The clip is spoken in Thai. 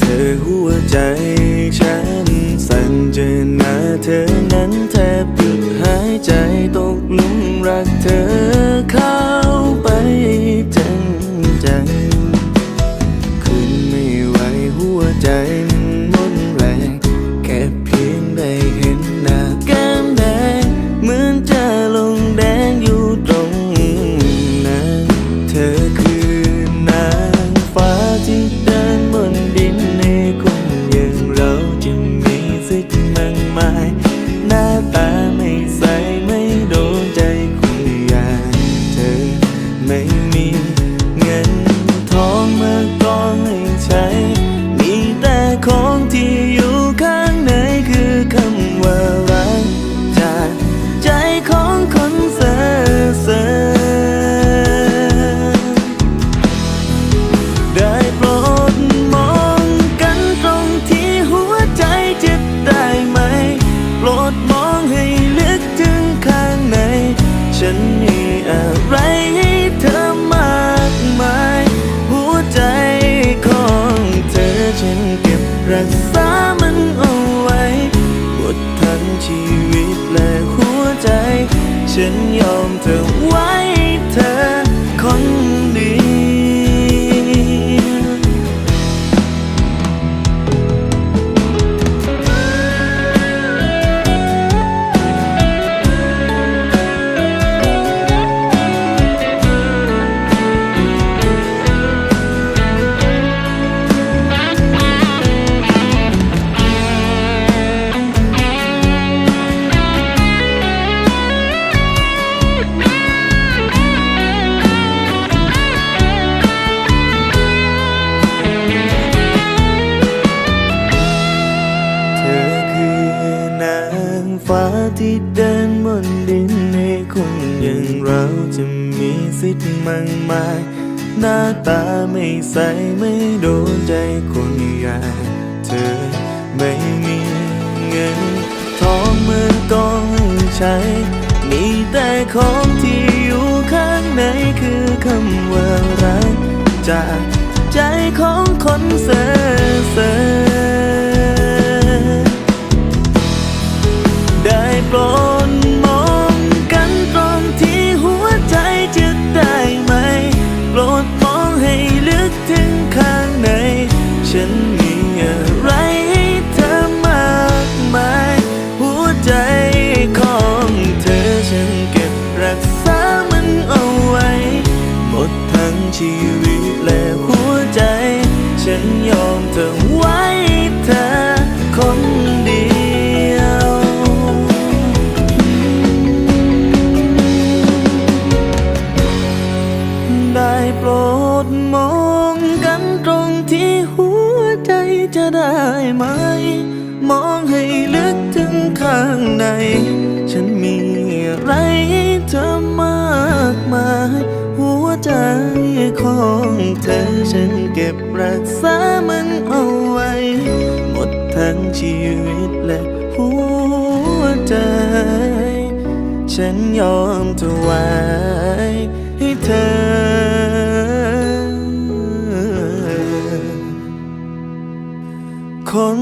เธอหัวใจฉันสั่นเจอหน้าเธอนั้นแทบหยุดหายใจตกหลุมรักเธอ ไม่มีเงินทองมากองให้ใช้ มีแต่ของที่อยู่ข้างในคือคำว่ารักจากใจของคนเซ่อเซ่อได้โปรดมองกันตรงที่หัวใจเจ็บได้ไหม โปรดมองให้ลึกถึงข้างใน ฉันมีอะไรให้เธอมากมาย หัวใจของเธอฉันเก็บรักษามันเอาไว้หมดทั้งชีวิตและหัวใจ ฉันยอมเธอไว้ ฟ้าที่เดินบนดินในคนอย่างเราจะมีสิทธิ์มากมาย หน้าตาไม่ใสไม่โดนใจคนอย่างเธอไม่มีเงินทองเมืองกองให้ใช้ มีแต่ของที่อยู่ข้างในคือคำว่ารักจากใจของคนเซ่ ชีวิตและหัวใจ ฉันยอมเธอไว้เธอคนเดียว ได้โปรดมองกันตรงที่หัวใจจะได้ไหม มองให้ลึกถึงข้างใน ฉันมีอะไรเธอ ของเธอฉันเก็บรักษามันเอาไว้ หมดทั้งชีวิตและหัวใจ ฉันยอมเธอไว้ให้เธอคน